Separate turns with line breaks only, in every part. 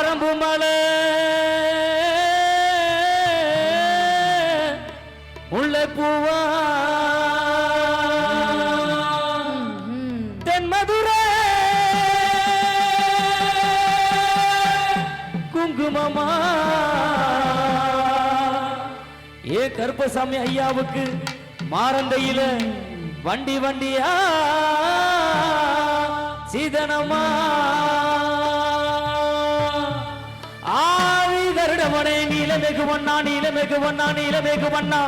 வாயா
பரம்பு மலை முல்லை பூவா தென்மதுரை. குங்குமமா. ஏ கருப்பசாமி ஐயாவுக்கு மாரந்தையில வண்டி வண்டியா? சீதனமா. கருடமனை நீலமெகு வண்ணா நீலமெகு வண்ணா நீலமெகு வண்ணா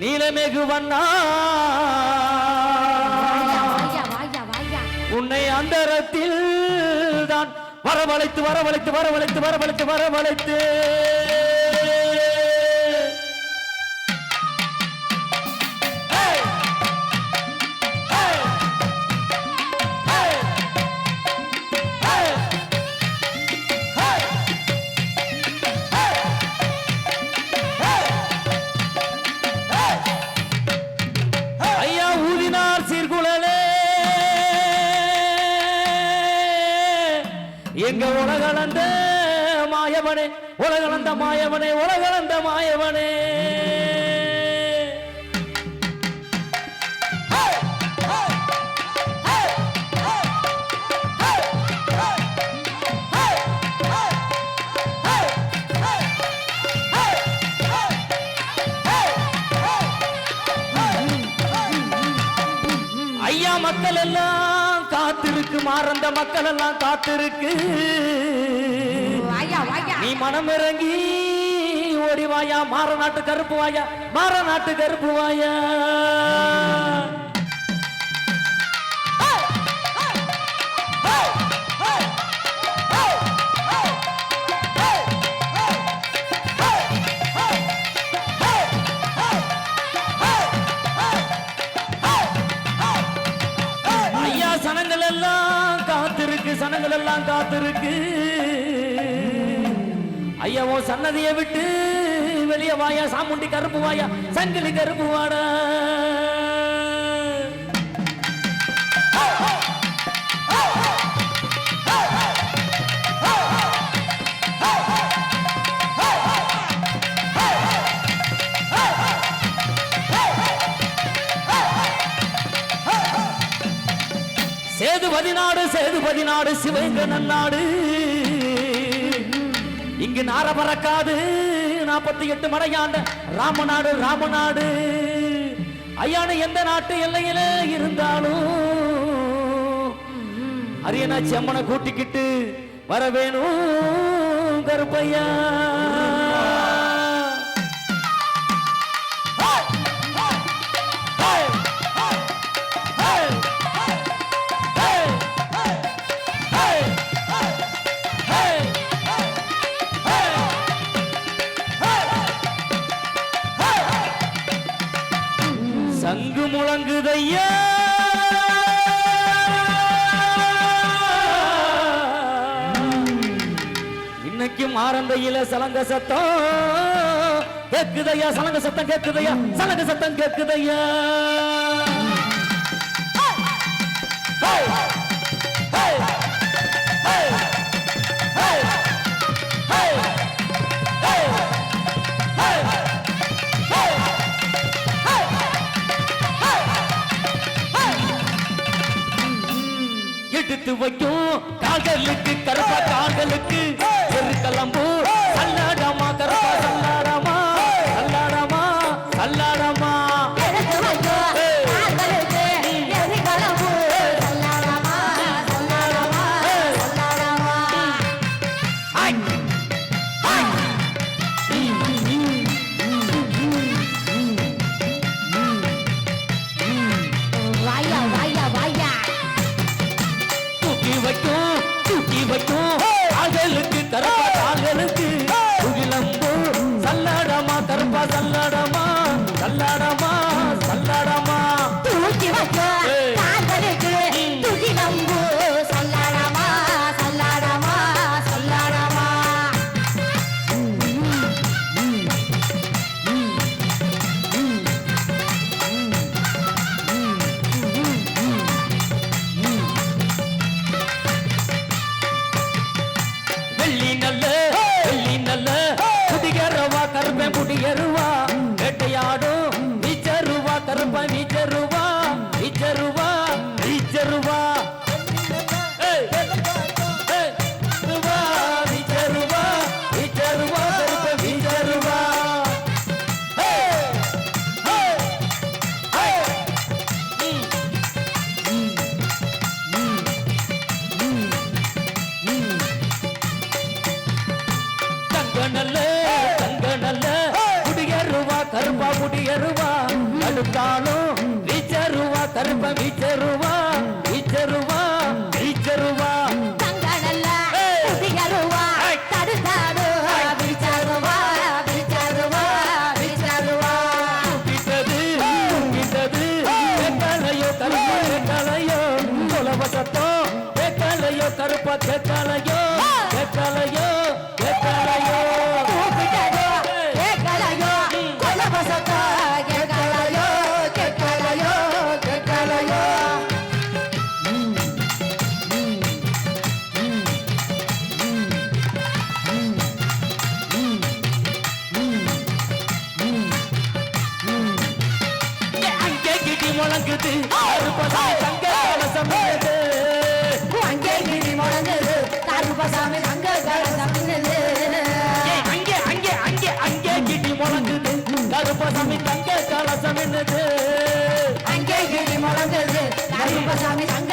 நீலமெகு வண்ணா உன்னை அந்தரத்தில் தான் வரவழைத்து வரவழைத்து வரவழைத்து வரவழைத்து வரவழைத்து. மாயவனே உலகளந்த மாயவனே. ஐயா மக்கள் எல்லாம் காத்திருக்கு மாறந்த மக்கள் எல்லாம் காத்திருக்கு நீ மனம் இறங்கி ஓடி வாயா மாற நாட்டு கருப்பு வாயா மாற நாட்டு கருப்பு வாயா ஐயா சனங்கள் எல்லாம் காத்திருக்கு சனங்கள் எல்லாம் காத்திருக்கு. ஐயாவோ சன்னதியை விட்டு வெளிய வாயா சாமுண்டி கருப்பு வாயா சங்கிலி கருப்பு வாடா. சேதுபதி நாடு சேதுபதி நாடு சிவங்க நன்னாடு. இங்கு நார பறக்காது. நாற்பத்தி எட்டு மடையாண்ட ராமநாடு ராமநாடு ஐயானு எந்த நாட்டு எல்லையில இருந்தாலும் அரியனாச்சி அம்மனை கூட்டிக்கிட்டு வரவேணும் கருப்பையா. மாரந்தையில சலங்க சத்தம் கேக்குதையா சலங்க சத்தம் கேக்குதையா சலங்க சத்தம் கேக்குதையா! எடுத்து வைக்கும் காதலுக்கு கருப்பா காதலுக்கு எருக்கலம்பு கருப்பசாமி தங்க கலசம் என்னது
அங்கே கிளி முளைஞ்சது கருப்பசாமி
தங்க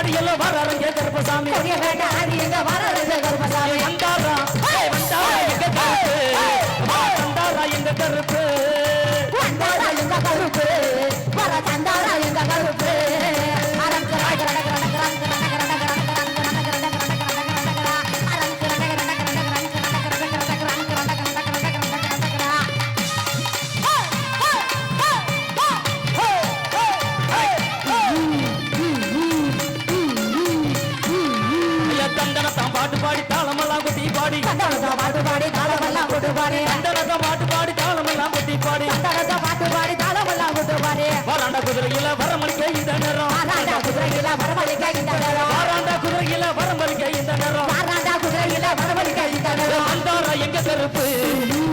ஆடியெல்லாம் வர்றவங்க கருப்பசாமி.
கொடிய வேட்டை ஆடியெல்லாம் வர்றவங்க கருப்பசாமி. வந்தாரா? எங்க கருப்பு? வந்தாரா எங்க கருப்பு?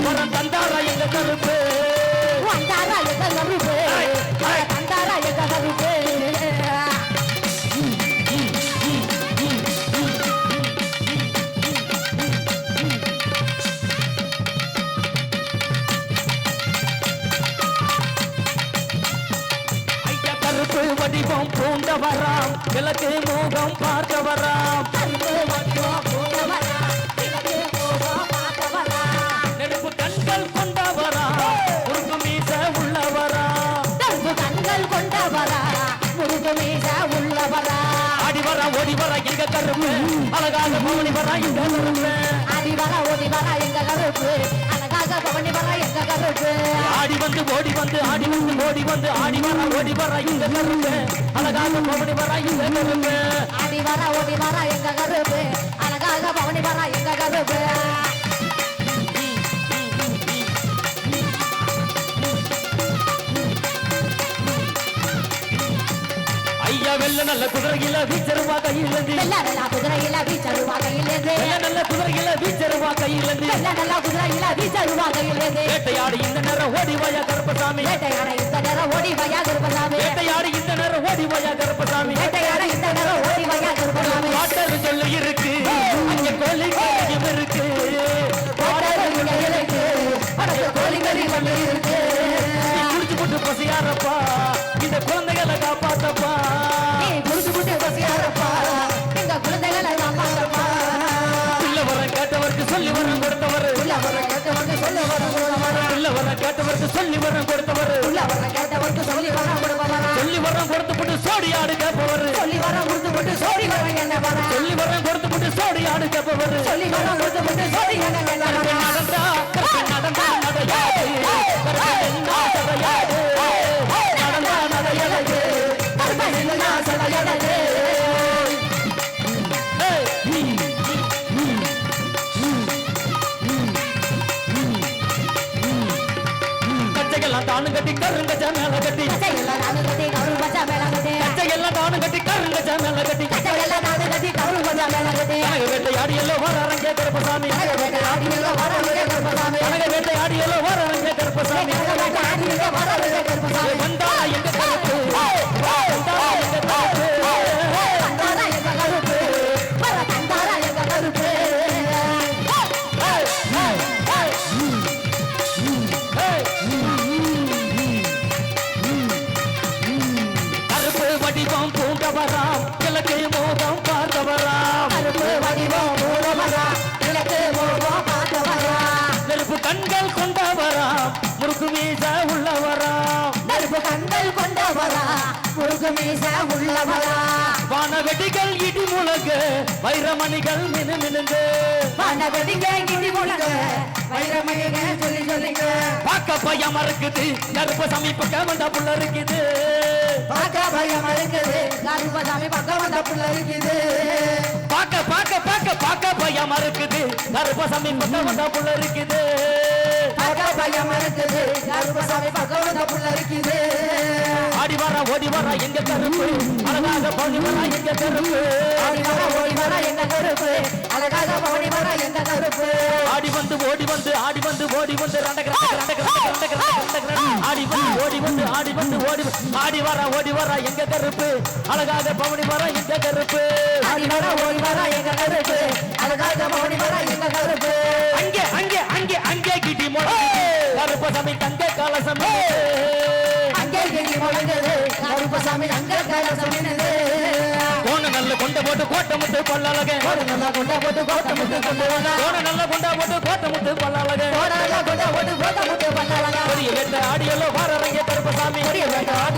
வரம் தந்தாரா எங்க கருப்பு?
வந்தாரா எங்க கருப்பு? தந்தாரா எங்க கருப்பு
வடிவம் பூண்டவராம் விளக்கு மோகம் பார்த்தவராம். ஓடி வர எங்க கருப்பு? அழகாக பவனி வர எங்க கருப்பு?
ஆடி வர ஓடி வர எங்க கருப்பு? அழகாக பவனி வர எங்க கருப்பு?
ஆடி வந்து ஓடி வந்து ஆடி வந்து ஓடி வந்து ஆடி வர ஓடி வர எங்க கருப்பு? அழகாக பவனி வர எங்க கருப்பு?
ஆடி வர ஓடி வர எங்க கருப்பு? அழகாக பவனி வர எங்க கருப்பு?
வெள்ள நல்ல குதிரையில வீச்சருவா கையிலேந்து
வெள்ள நல்ல குதிரையில வீச்சருவா கையிலேந்து
வெள்ள நல்ல குதிரையில வீச்சருவா கையிலேந்து
வெள்ள நல்ல குதிரையில வீச்சருவா கையிலேந்து
வேட்டையாடி இந்த நேரம் ஓடி வாயா கருப்பசாமி.
வேட்டையாடி இந்த நேரம் ஓடி வாயா கருப்பசாமி.
வேட்டையாடி இந்த நேரம் ஓடி வாயா கருப்பசாமி.
வேட்டையாடி இந்த நேரம் ஓடி வாயா கருப்பசாமி.
வாட்டல் சொல்லி சொல்லி வரம் கொடுத்து போட்டு சோடி அடுத்தவர்
சொல்லி
வரம் கொடுத்து போட்டு சோடி நடந்தா நடந்தா நடந்தா கட்டி கருங்க மேல கட்டி. ஆடியல்லோ வராரங்க கருப்பசாமி
கனக வேட்டை கருப்பசாமி.
வேட்டை ஆடியல்லோ வராரங்க கருப்பசாமி
கருப்பசாமி.
வந்தா எங்க கருப்பு வந்தா எங்க கருப்பு
எங்க கருப்பு, வர எங்க கருப்பு.
கருப்பு வடிவம் பூண்டவராம் கிழக்கே மோகம் கண்கள்
கொண்டவரா, முருகு மீச உள்ளவரா.
வான வெடிகள் இடி முழங்கு வைரமணிகள் மினு மினுங்கு
வானவெடிங்க இடி முழங்க, வைரமணிங்க சொல்லி சொல்லிங்க.
பார்க்க பயம் இருக்குது கருப்பு சமீபக்க வந்த புள்ள இருக்குது
பார்க்க பயம் இருக்குது, கருப்பசாமி பக்கம் வந்த புள்ள இருக்குது.
பார்க்க பார்க்க பார்க்க பார்க்க பயம் இருக்குது கருப்பு சமீபக்க வந்த புள்ள இருக்குது
பார்க்க பயம் இருக்குது, கருப்பசாமி பக்கம் புள்ள இருக்குது.
வர ஓடி வர எங்க கருப்பு? அழகாக பணி வர எங்க கருப்பு?
ஆடி வர ஓடி வர எங்க கருப்பு, அழகாக பவனி வர எங்க கருப்பு.
ஆடி வந்து ஓடி வந்து ஆடி வந்து ஓடி வந்து ரண்டக ரண்டக ரண்டக ரண்டக ஆடி வந்து ஓடி வந்து ஆடி வந்து ஓடி ஆடி வர ஓடி வர எங்க கருப்பு? அழகாக பவனி வர எங்க கருப்பு?
ஆடி வர ஓடி வர எங்க கருப்பு, அழகாக பவனி வர எங்க கருப்பு.
அங்கே அங்கே அங்கே அங்கே கிட்டி முழங்குது கருப்பு சமி தங்க கலசமே
அங்கே கிட்டி முழங்குது,
கொண்ட போட்டு கோட்டை முத்து பல்லழக
நல்லா கொண்ட போட்டு கோட்டை முட்டு கொண்டு
நல்ல கொண்ட போட்டு கோட்டை முத்து பல்லழக
கொண்ட போட்டு கோட்டை முட்டு பண்ணலடா.
பெரிய வெட்ட ஆடியெல்லாம் வாரறங்க கருப்பசாமி.
பெரிய வேட்டை ஆடியில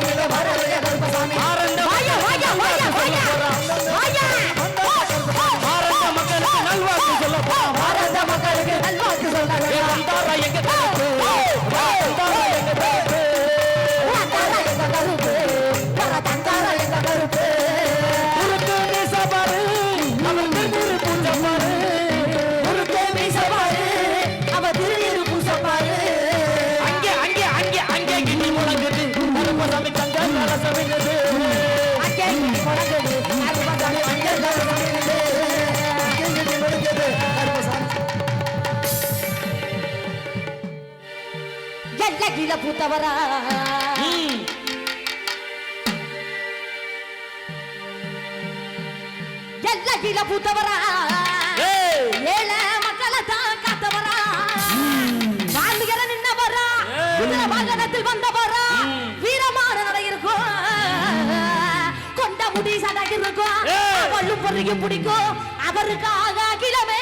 கீழ பூத்தவரா
ஏய்
ஏழ மக்களை தான் காத்தவரா வாழ்ந்துகிற நின்னவரா வாகனத்தில் வந்தவரா. வீரமான நடை இருக்கும் கொண்ட முடி சடை இருக்கும். அவளும் பிடிக்கும் அவருக்காக கிழமே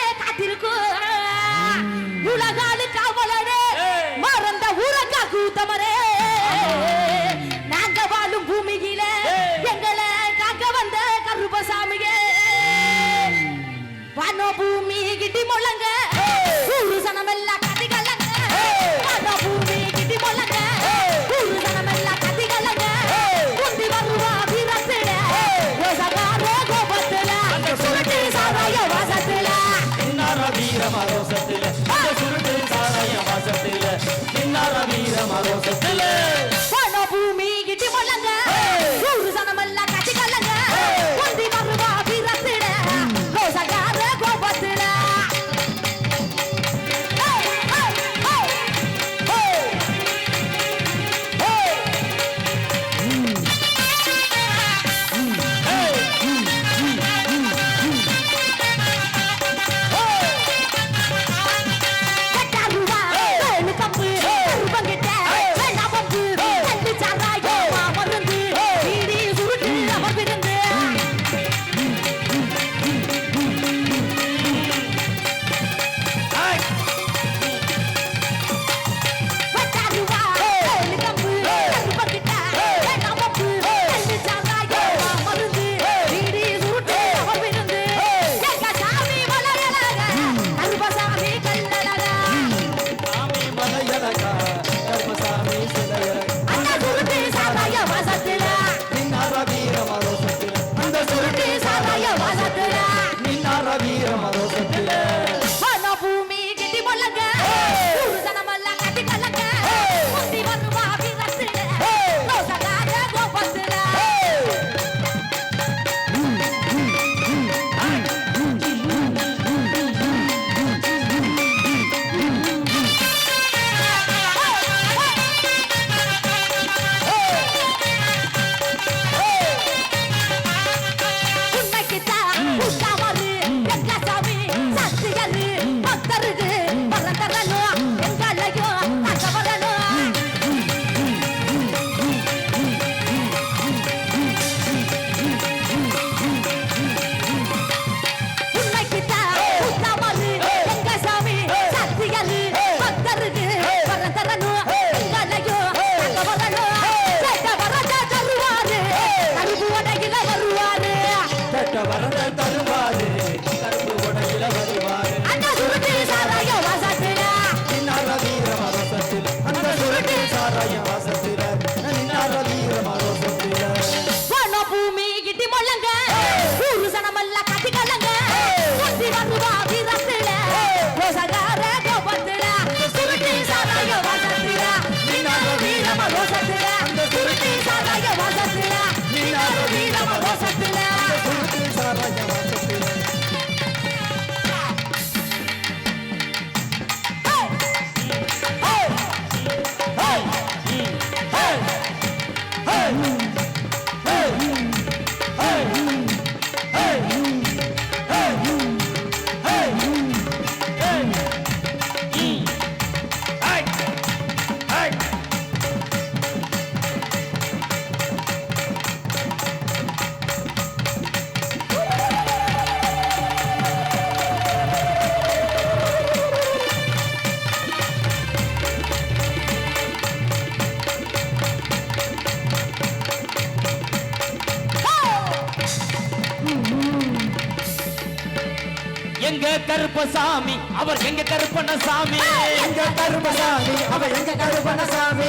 கருப்பசாமி? அவர் எங்க கருப்பணசாமி
எங்க கருப்பசாமி? அவ எங்க கருப்பணசாமி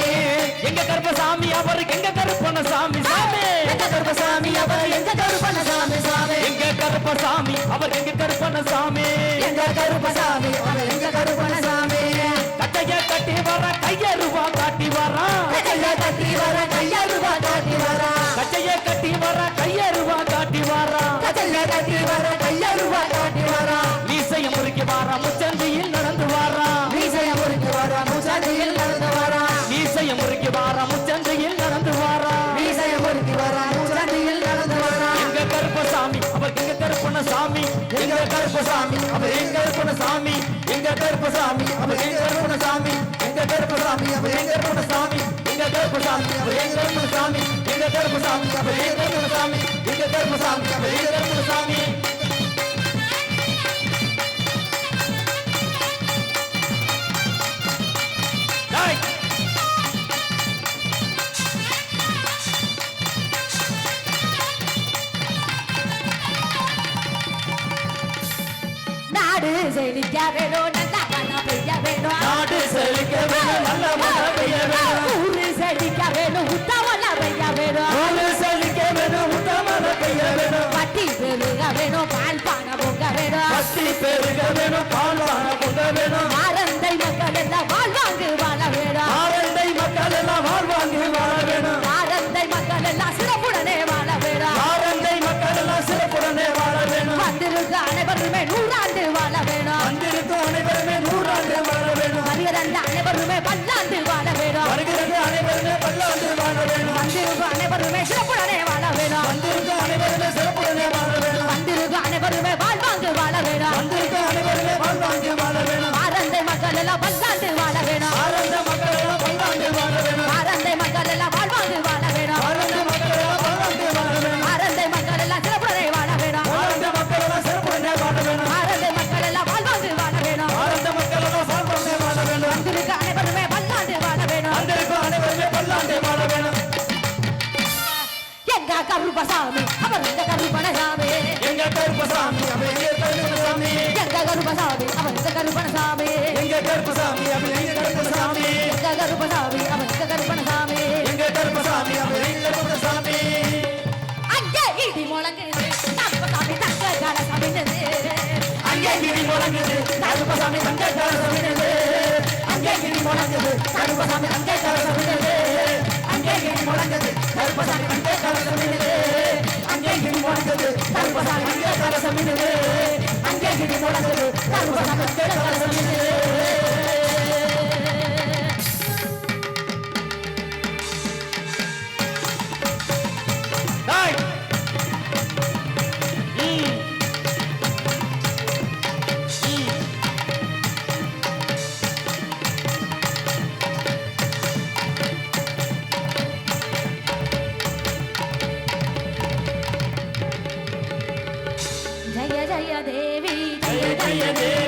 எங்க கருப்பசாமி? அவர் எங்க கருப்பணசாமி சாமி?
எங்க கருப்பசாமி? அவ எங்க கருப்பணசாமி சாமி?
எங்க கருப்பசாமி? அவர் எங்க கருப்பணசாமி
எங்க கருப்பசாமி? அவ எங்க கருப்பணசாமி
கட்டைய கட்டி வர கையருவா காட்டி வரான்
கைய தட்டி வர கைய ரூபா காட்டி வர.
கட்டைய கட்டி வர கையருவா காட்டி
வர. ரூபா காட்டி வர
வாரா முச்சந்தியில் நடந்து வாரான்
மீசைய முறுக்கி வர முசாதியில் நடந்து வர.
மீசைய முறுக்கி வாரா முச்சந்தியில் நடந்து வாரான்
மீசைய முறுக்கி வர முசாதியில் நடந்து வர.
எங்க கருப்பசாமி அவர் எங்க கருப்பணசாமி
எங்க கருப்பசாமி அவ எங்க கருப்பணசாமி எங்க கருப்பசாமி அவ எங்க கருப்பணசாமி எங்க கருப்பசாமி அவ எங்க கருப்பணசாமி எங்க கருப்பசாமி அவ எங்க கருப்பணசாமி எங்க கருப்பசாமி அவ எங்க கருப்பணசாமி எங்க கருப்பசாமி அவ எங்க கருப்பணசாமி
டேய்,
செழிக்க வேணும் நல்லா மழை பெய்ய வேணும்
நாடு செழிக்க வேணும் நல்ல மழை பெய்ய வேணும்
ஊரு செழிக்க வேணும் உத்தமல்ல பெய்ய வேணும்
நாடு செழிக்க வேணும் உத்தமன பெய்ய வேணும்
வட்டி பெருக வேணும் பால் பானை பொங்க வேணும்
பத்தி பெருக வேணும் பால்வான பொங்க வேணும்
ஆரந்தை மக்கள் எல்லாம் வாழ்வாங்கு வாழ வேணும்
ஆரண்டை மக்கள் எல்லாம் வாழ்வாங்கி வாழ வேணும்
ஆரந்தை மக்கள் எல்லாம் சிறப்புடனே வாழ வேணும்
ஆரண்டை மக்கள் எல்லாம் சிறப்புடனே வாழ வேணும்
வந்திருக்க அனைவருமே நூறாண்டு பல்லாண்டு வாழ வேணும்.
வருகிறது அனைவருமே பல்லாண்டு வாழ வேணும்.
வந்திருக்க அனைவருமே சிறப்புடனே வாழ வேணும்.
வந்திருக்கும் அனைவருமே சிறப்புடனே வாழ வேணும்.
வந்திருக்க அனைவருமே வாழ்வாங்கு வாழ வேணும்.
வந்திருக்கும் அனைவருமே
கருப்பசாமி
அவன் எங்க கருப்பசாமி
எங்க கருப்பசாமி. அவர் எங்க கருப்பணசாமி
எங்க கருப்பசாமி அவன் எங்க கருப்பசாமி.
அங்கே இடி முழங்குது கருப்பசாமி தங்க கலசமிடுது
அங்கே கிரி முழங்குது கருப்பசாமி தங்க கலசமிடுது அங்கே கிரி முழங்குது கருப்பசாமி தங்க கலசமிடுது அங்கே கிரி முழங்குது கருப்பசாமி தங்க கலசமிடுது அங்கே கிரி முழங்குது கருப்பசாமி தங்க கலசமிடுது அங்கே கிரி Yeah.